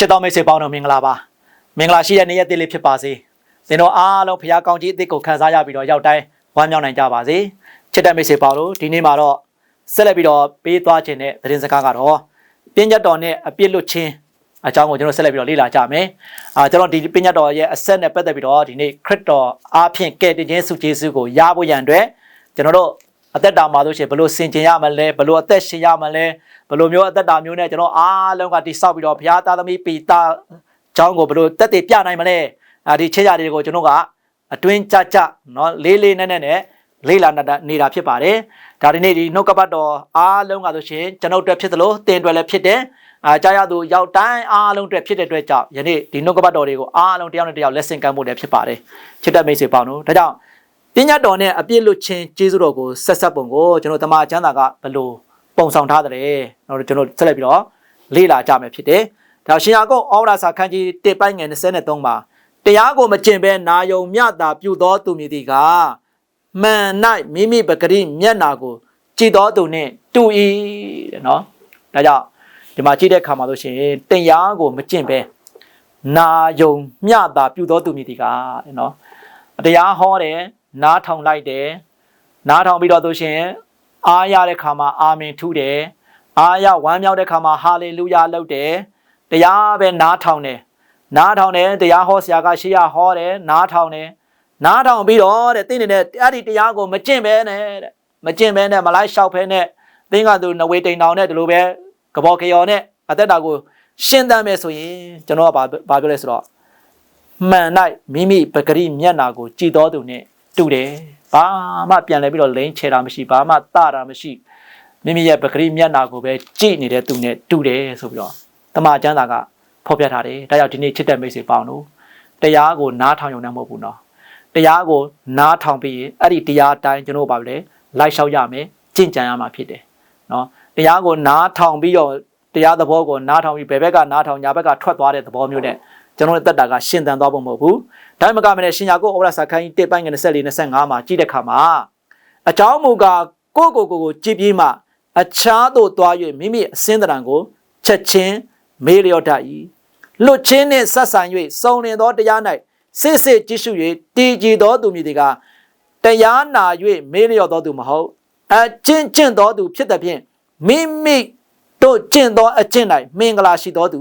ချစ်တော်မိတ်ဆွေပေါင်းတော်မင်္ဂလာပါမင်္ဂလာရှိတဲ့နေ့ရက်တည်းလေးဖြစ်ပါစေသင်တို့အားလုံးဖခင်ကောင်းကြီးအသစ်ကိုခံစားရပြီးတော့ရောက်တိုင်းဝမ်းမြောက်နိုင်ကြပါစေချစ်တဲ့မိတ်ဆွေပေါင်းတို့ဒီနေ့မှာတော့ဆက်လက်ပြီးတော့ပေးသွားခြင်းတဲ့သတင်းစကားကတော့ပြည့်ညတ်တော်နဲ့အပြစ်လွတ်ခြင်းအကြောင်းကိုကျွန်တော်ဆက်လက်ပြီးတော့လေ့လာကြမယ်အာကျွန်တော်ဒီပြည့်ညတ်တော်ရဲ့အဆက်နဲ့ပတ်သက်ပြီးတော့ဒီနေ့ခရစ်တော်အားဖြင့်ကယ်တင်ခြင်းစုကျေးဇူးကိုရဖို့ရန်အတွက်ကျွန်တော်တို့ အသက်တာမှာဆိုရှင်ဘယ်လိုဆင်ခြင်ရမလဲဘယ်လိုအသက်ရှင်ရမလဲဘယ်လိုမျိုးအသက်တာမျိုးနဲ့ကျွန်တော်အားလုံးကတိဆောက်ပြီးတော့ဘုရားသားသမီးပီတာเจ้าကိုဘယ်လိုတက်တည်ပြနိုင်မလဲအာဒီချက်ရတွေကိုကျွန်တော်ကအတွင်းကြကြเนาะလေးလေးနက်နက်နဲ့လေးလာနေတာဖြစ်ပါတယ်ဒါဒီနေ့ဒီနှုတ်ကပတ်တော်အားလုံးကဆိုရှင်ကျွန်တော်အတွက်ဖြစ်သလိုတင်အတွက်လည်းဖြစ်တယ်အာကြားရသူရောက်တိုင်းအားလုံးအတွက်ဖြစ်တဲ့အတွက်ကြောင့်ယနေ့ဒီနှုတ်ကပတ်တော်တွေကိုအားလုံးတယောက်နဲ့တယောက်လက်ဆင့်ကမ်းဖို့လည်းဖြစ်ပါတယ်ချစ်တဲ့မိတ်ဆွေပေါင်းတို့ဒါကြောင့် ပညာတော်နဲ့အပြည့်လွတ်ခြင်းကျေးဇူးတော်ကိုဆက်ဆက်ပုံကိုကျွန်တော်တမန်ကျမ်းစာကဘယ်လိုပုံဆောင်ထားတယ်တော့ကျွန်တော်ဆက်လက်ပြီးတော့လေ့လာကြမယ်ဖြစ်တယ်ဒါရှင်ယာကုပ်ဩဝါဒစာခန်းကြီး1ပိုင်းငယ်23မှာတရားကိုမကျင့်ဘဲနာယုံမြတာပြုသောသူမည်သည်ကမှန်၌မိမိပဂရိမျက်နာကိုကြည်သောသူနှင့်တူ၏တဲ့နော်ဒါကြောင့်ဒီမှာကြည့်တဲ့အခါမှာဆိုရှင်တရားကိုမကျင့်ဘဲနာယုံမြတာပြုသောသူမည်သည်ကတဲ့နော်တရားဟောတယ် နားထောင်လိုက်တယ်နားထောင်ပြီးတော့ဆိုရှင်အားရတဲ့ခါမှာအာမင်ထူးတယ်အားရဝမ်းမြောက်တဲ့ခါမှာဟာလေလုယာလုပ်တယ်တရားပဲနားထောင်တယ်နားထောင်တယ်တရားဟောဆရာကရှေ့ရဟောတယ်နားထောင်တယ်နားထောင်ပြီးတော့တဲ့တင်းနေတဲ့အဲ့ဒီတရားကိုမကျင့်ပဲနဲ့တဲ့မကျင့်ပဲနဲ့မလိုက်လျှောက်ဖဲနဲ့သင်ကသူနဝေတိန်တောင်နဲ့ဒီလိုပဲကဘောကယောနဲ့အသက်တာကိုရှင်းတမ်းမယ်ဆိုရင်ကျွန်တော်ကဘာဘာပြောလဲဆိုတော့မှန်၌မိမိပဂရိမျက်နာကိုကြည်တော်သူနဲ့ တူတယ်ဘာမှပြန်လဲပြီးတော့လိန်ချေတာမရှိဘာမှတတာမရှိမိမိရဲ့ပဂရိမျက်နာကိုပဲကြည်နေတဲ့သူနဲ့တူတယ်ဆိုပြီးတော့တမန်ကျမ်းစာကဖော်ပြထားတယ်ဒါကြောင့်ဒီနေ့ချစ်တဲ့မိတ်ဆွေပေါင်းတို့တရားကိုနားထောင်ရုံနဲ့မဟုတ်ဘူးနော်တရားကိုနားထောင်ပြီးရင်အဲ့ဒီတရားအတိုင်းကျွန်တော်ဘာလဲလိုက်လျှောက်ရမယ်ကြင်ကြံရမှာဖြစ်တယ်နော်တရားကိုနားထောင်ပြီးတော့တရားသဘောကိုနားထောင်ပြီးဘယ်ဘက်ကနားထောင်ညာဘက်ကထွက်သွားတဲ့သဘောမျိုးနဲ့ ကျွန်တော်ရဲ့တက်တာကရှင်းတန်သွားဖို့မဟုတ်ဘူးဒါမှမကမနဲ့ရှင်ယာကိုဩဝါဒစာခန်းကြီး1ပိုင်းငယ်24 25မှာကြည့်တဲ့အခါမှာအကြောင်းမူကားကိုကိုကိုကိုကြည်ပြီးမှအခြားသို့သွား၍မိမိအစင်းတရံကိုချက်ချင်းမေးလျော့တတ်၏လွတ်ချင်းနှင့်ဆက်ဆံ၍စုံလင်သောတရား၌စစ်စစ်ကြည့်ရှု၍တည်ကြည်သောသူမည်ဒီကတရားနာ၍မေးလျော့သောသူမဟုတ်အချင်းချင်းသောသူဖြစ်သည်ဖြင့်မိမိတို့ကျင့်သောအကျင့်၌မင်္ဂလာရှိသောသူ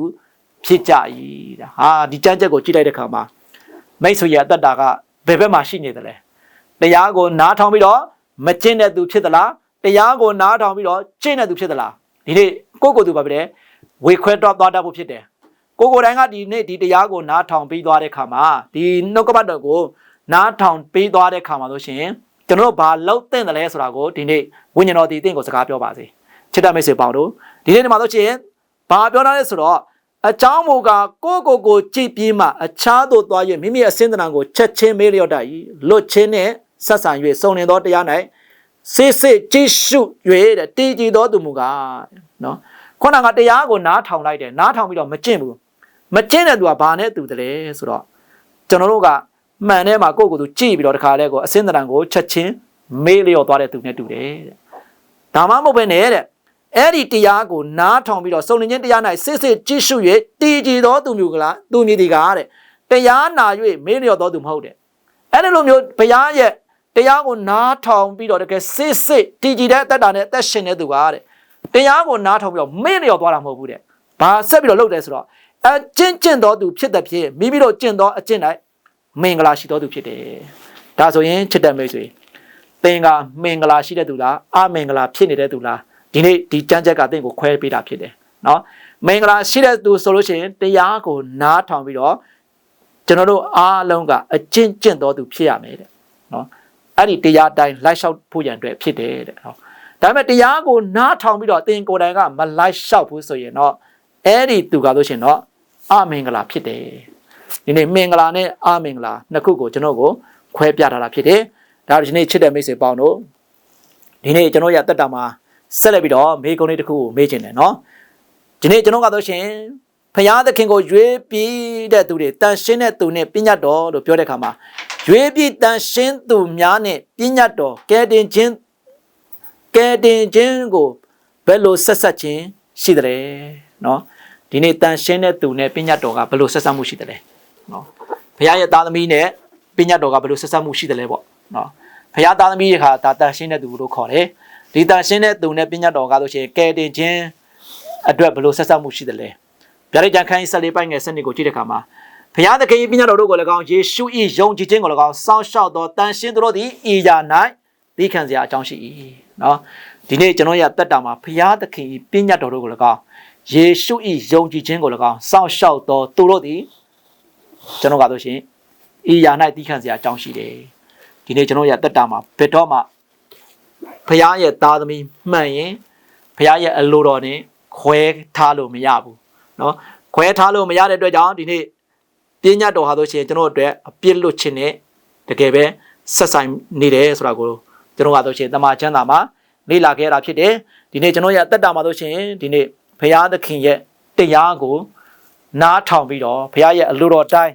ဖြစ်ကြ၏တဲ့ဟာဒီကြမ်းချက်ကိုကြည့်လိုက်တဲ့အခါမှာမိတ်ဆွေရဲ့အသက်တာကဘယ်ဘက်မှာရှိနေသလဲတရားကိုနားထောင်ပြီးတော့မကျင့်တဲ့သူဖြစ်သလားတရားကိုနားထောင်ပြီးတော့ကျင့်တဲ့သူဖြစ်သလားဒီနေ့ကိုယ့်ကိုယ်သူပါပဲဝေခွဲတော့သွားတတ်ဖို့ဖြစ်တယ်ကိုကိုယ်တိုင်ကဒီနေ့ဒီတရားကိုနားထောင်ပြီးသွားတဲ့ခါမှာဒီနှုတ်ကပတ်တော်ကိုနားထောင်ပြီးသွားတဲ့ခါမှာလို့ရှိရင်ကျွန်တော်တို့ဘာလုပ်သင့်တယ်လဲဆိုတာကိုဒီနေ့ဝိညာဉ်တော်ဒီအသင်ကိုစကားပြောပါစေချစ်တဲ့မိတ်ဆွေပေါင်းတို့ဒီနေ့ဒီမှာလို့ရှိရင်ဘာပြောတာလဲဆိုတော့ အချောင်းမူကကိုကိုကိုကြည်ပြီးမှအခြားသို့သွား၍မိမိရဲ့အစင်းတဏကိုချက်ချင်းမေးလျော့တတ်၏လွတ်ချင်းနဲ့ဆက်ဆံ၍စုံလင်သောတရား၌စစ်စစ်ကြည့်ရှု၍တဲ့တည်ကြည်သောသူမူကားနော်ခုနကတရားကိုနားထောင်လိုက်တယ်နားထောင်ပြီးတော့မကျင့်ဘူးမကျင့်တဲ့သူကဘာနဲ့တူတယ်လဲဆိုတော့ကျွန်တော်တို့ကမှန်ထဲမှာကိုယ့်ကိုယ်သူကြည့်ပြီးတော့တခါလဲကိုအစင်းတဏကိုချက်ချင်းမေးလျော့သွားတဲ့သူနဲ့တူတယ်တဲ့ဒါမှမဟုတ်ပဲနဲ့တဲ့ အဲ့ဒီတရားကိုနားထောင်ပြီးတော့စုံလင်ခြင်းတရား၌စစ်စစ်ကြည့်ရှု၍တည်ကြည်သောသူမျိုးကလားသူမည်ဒီကားတဲ့တရားနာ၍မေးလျော့သောသူမဟုတ်တဲ့အဲ့ဒီလိုမျိုးဘုရားရဲ့တရားကိုနားထောင်ပြီးတော့တကယ်စစ်စစ်တည်ကြည်တဲ့အသက်တာနဲ့အသက်ရှင်တဲ့သူကတဲ့တရားကိုနားထောင်ပြီးတော့မေ့လျော့သွားတာမဟုတ်ဘူးတဲ့ဘာဆက်ပြီးတော့လုပ်တယ်ဆိုတော့အကျင့်ကျင့်တော်သူဖြစ်တဲ့ဖြစ်မိမိတို့ကျင့်တော်အကျင့်၌မင်္ဂလာရှိတော်သူဖြစ်တယ်ဒါဆိုရင်ချစ်တဲ့မိတ်ဆွေသင်ကမင်္ဂလာရှိတဲ့သူလားအမင်္ဂလာဖြစ်နေတဲ့သူလား ဒီနေ့ဒီကြမ်းချက်ကတင့်ကိုခွဲပေးတာဖြစ်တယ်နော်မင်္ဂလာရှိတဲ့သူဆိုလို့ရှိရင်တရားကိုနားထောင်ပြီးတော့ကျွန်တော်တို့အားလုံးကအကျင့်ကျင့်တော်သူဖြစ်ရမယ်တဲ့နော်အဲ့ဒီတရားတိုင်းလိုက်လျှောက်ဖို့ရန်အတွက်ဖြစ်တယ်တဲ့နော်ဒါပေမဲ့တရားကိုနားထောင်ပြီးတော့သင်ကိုယ်တိုင်ကမလိုက်လျှောက်ဘူးဆိုရင်တော့အဲ့ဒီသူကဆိုရှင်တော့အမင်္ဂလာဖြစ်တယ်ဒီနေ့မင်္ဂလာနဲ့အမင်္ဂလာနှစ်ခုကိုကျွန်တော်ကိုခွဲပြထားတာဖြစ်တယ်ဒါဒီနေ့ချစ်တဲ့မိတ်ဆွေပေါင်းတို့ဒီနေ့ကျွန်တော်ရတက်တာမှာ ဆက်လက်ပြီးတော့မေကုန်းလေးတစ်ခုကိုမေးချင်တယ်နော်ဒီနေ့ကျွန်တော်ကတော့ရှင်ဖရာသခင်ကိုရွေးပြီးတဲ့သူတွေတန်ရှင်းတဲ့သူနဲ့ပညာတော်လို့ပြောတဲ့အခါမှာရွေးပြီးတန်ရှင်းသူများနဲ့ပညာတော်ကဲတင်ခြင်းကဲတင်ခြင်းကိုဘယ်လိုဆက်ဆက်ခြင်းရှိတယ်နော်ဒီနေ့တန်ရှင်းတဲ့သူနဲ့ပညာတော်ကဘယ်လိုဆက်ဆံမှုရှိတယ်လဲနော်ဘုရားရဲ့သားသမီးနဲ့ပညာတော်ကဘယ်လိုဆက်ဆံမှုရှိတယ်လဲပေါ့နော်ဘုရားသားသမီးတွေခါဒါတန်ရှင်းတဲ့သူလို့ခေါ်တယ် ဒီတန်ရှင်းတဲ့သူနဲ့ပညာတော်ကဆိုရှင်ကဲတင်ခြင်းအတွက်ဘယ်လိုဆက်ဆံမှုရှိတယ်လဲဗျာဒိတ်ကြံခိုင်းဆက်လေးပိုက်ငယ်စနစ်ကိုကြည့်တဲ့အခါမှာဘုရားသခင်၏ပညာတော်တို့ကိုလည်းကောင်းယေရှု၏ယုံကြည်ခြင်းကိုလည်းကောင်းစောင့်ရှောက်သောတန်ရှင်းသူတို့သည်ဤရာ၌သိခံစရာအကြောင်းရှိ၏နော်ဒီနေ့ကျွန်တော်ရတက်တာမှာဘုရားသခင်၏ပညာတော်တို့ကိုလည်းကောင်းယေရှု၏ယုံကြည်ခြင်းကိုလည်းကောင်းစောင့်ရှောက်သောသူတို့သည်ကျွန်တော်ကဆိုရှင်ဤရာ၌သိခံစရာအကြောင်းရှိတယ်ဒီနေ့ကျွန်တော်ရတက်တာမှာဘယ်တော့မှ ဘုရားရဲ့သားသမီးမှန်ရင်ဘုရားရဲ့အလိုတော်နဲ့ခွဲထားလို့မရဘူးเนาะခွဲထားလို့မရတဲ့အတွက်ကြောင့်ဒီနေ့ပညာတော်ဟာဆိုရှင်ကျွန်တော်အတွက်အပြစ်လွတ်ခြင်းနဲ့တကယ်ပဲဆက်ဆိုင်နေတယ်ဆိုတာကိုကျွန်တော်ကဆိုရှင်တမန်ကျမ်းစာမှာလေ့လာခဲ့ရတာဖြစ်တယ်ဒီနေ့ကျွန်တော်ရဲ့အသက်တာမှာဆိုရှင်ဒီနေ့ဘုရားသခင်ရဲ့တရားကိုနားထောင်ပြီးတော့ဘုရားရဲ့အလိုတော်တိုင်း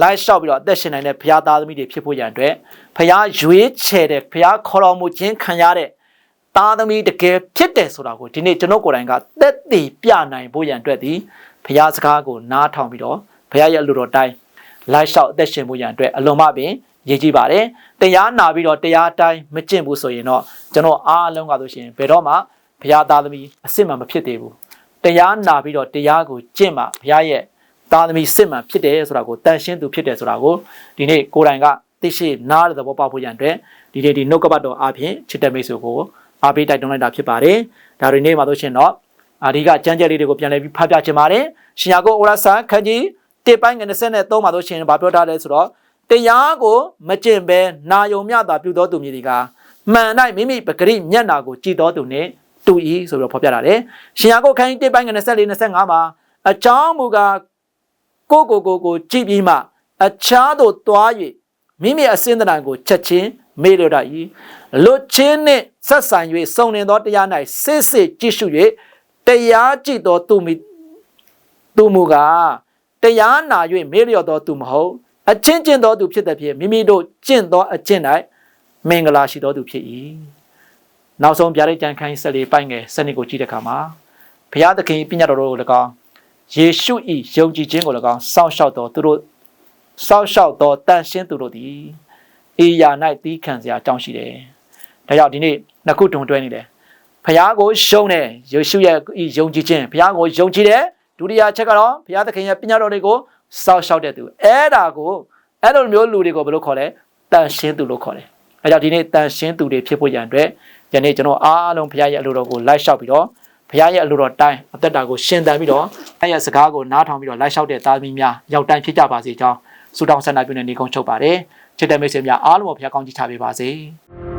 လိုက်လျှောက်ပြီးတော့အသက်ရှင်နိုင်တဲ့ဘုရားသားသမီးတွေဖြစ်ဖို့ရန်အတွက်ဘုရားရွေးချယ်တဲ့ဘုရားခေါ်တော်မူခြင်းခံရတဲ့သားသမီးတကယ်ဖြစ်တယ်ဆိုတာကိုဒီနေ့ကျွန်တော်ကိုယ်တိုင်ကသက်သေပြနိုင်ဖို့ရန်အတွက်ဒီဘုရားစကားကိုနားထောင်ပြီးတော့ဘုရားရဲ့အလိုတော်တိုင်းလိုက်လျှောက်အသက်ရှင်ဖို့ရန်အတွက်အလုံးမပင်ရည်ကြည်ပါတယ်တရားနာပြီးတော့တရားတိုင်းမကျင့်ဘူးဆိုရင်တော့ကျွန်တော်အားလုံးကဆိုရှင်ဘယ်တော့မှဘုရားသားသမီးအစ်စ်မှမဖြစ်သေးဘူးတရားနာပြီးတော့တရားကိုကျင့်မှဘုရားရဲ့ သားသမီးစစ်မှန်ဖြစ်တယ်ဆိုတာကိုတန်ရှင်းသူဖြစ်တယ်ဆိုတာကိုဒီနေ့ကိုယ်တိုင်ကသိရှိနားတဲ့သဘောပေါက်ဖို့ရန်အတွက်ဒီနေ့ဒီနှုတ်ကပတ်တော်အပြင်ချစ်တဲ့မိတ်ဆွေကိုအားပေးတိုက်တွန်းလိုက်တာဖြစ်ပါတယ်ဒါတွေနေ့မှာဆိုရှင်တော့အာဒီကကြမ်းကြက်လေးတွေကိုပြန်လည်ပြီးဖတ်ပြချင်ပါတယ်ရှင်ယာကိုဩရစာခန်းကြီးတစ်ပိုင်းငယ်23မှာဆိုရှင်ဗာပြောထားတယ်ဆိုတော့တရားကိုမကျင့်ဘဲနာယုံမြတာပြုသောသူမြည်ဒီကမှန်၌မိမိပဂရိမျက်နာကိုကြည်တော်သူနှင့်တူ၏ဆိုပြီးတော့ဖော်ပြထားတယ်ရှင်ယာကိုခန်းကြီးတစ်ပိုင်းငယ်24 25မှာအကြောင်းမူကား ကိုကိုကိုကိုကြည်ပြီးမှအခြားသို့သွား၍မိမိအစင်းတန်ကိုချက်ချင်းမေ့လျော့တတ်၏လွတ်ချင်းနှင့်ဆက်ဆံ၍စုံလင်သောတရား၌စစ်စစ်ကြည့်ရှု၍တရားကြည့်သောသူမိသူမူကားတရားနာ၍မေ့လျော့သောသူမဟုတ်အချင်းချင်းသောသူဖြစ်တဲ့ဖြင့်မိမိတို့ကျင့်သောအကျင့်၌မင်္ဂလာရှိသောသူဖြစ်၏နောက်ဆုံးဗျာဒိတ်ကြံခိုင်းဆက်လေးပိုင်ငယ်စနစ်ကိုကြည့်တဲ့အခါမှာဘုရားသခင်ပညာတော်ကိုလည်းကောင်း ယေရှု၏ယုံကြည်ခြင်းကိုလည်းကောင်းစောင့်ရှောက်တော်သူတို့စောင့်ရှောက်တော်တန်ရှင်းသူတို့သည်အေယာ၌တီးခံစရာအကြောင်းရှိတယ်။ဒါကြောင့်ဒီနေ့နှစ်ခုတုံတွဲနေတယ်။ဘုရားကိုယုံတယ်ယေရှုရဲ့ယုံကြည်ခြင်းဘုရားကိုယုံကြည်တယ်ဒုတိယချက်ကတော့ဘုရားသခင်ရဲ့ပညာတော်တွေကိုစောင့်ရှောက်တဲ့သူအဲ့ဒါကိုအဲ့လိုမျိုးလူတွေကိုဘယ်လိုခေါ်လဲတန်ရှင်းသူလို့ခေါ်တယ်။အဲကြောင့်ဒီနေ့တန်ရှင်းသူတွေဖြစ်ဖို့ရန်အတွက်ယနေ့ကျွန်တော်အားလုံးဘုရားရဲ့အလိုတော်ကိုလိုက်လျှောက်ပြီးတော့ ဘုရားရဲ့အလိုတော်တိုင်းအသက်တာကိုရှင်သန်ပြီးတော့အဲ့ရဲ့စကားကိုနားထောင်ပြီးတော့လိုက်လျှောက်တဲ့သားသမီးများရောက်တိုင်းဖြစ်ကြပါစေကြောင်းဆုတောင်းဆန္ဒပြုနေနေကုန်းချုပ်ပါတယ်ချစ်တဲ့မိတ်ဆွေများအားလုံးကိုဘုရားကောင်းချီးချပေးပါစေ။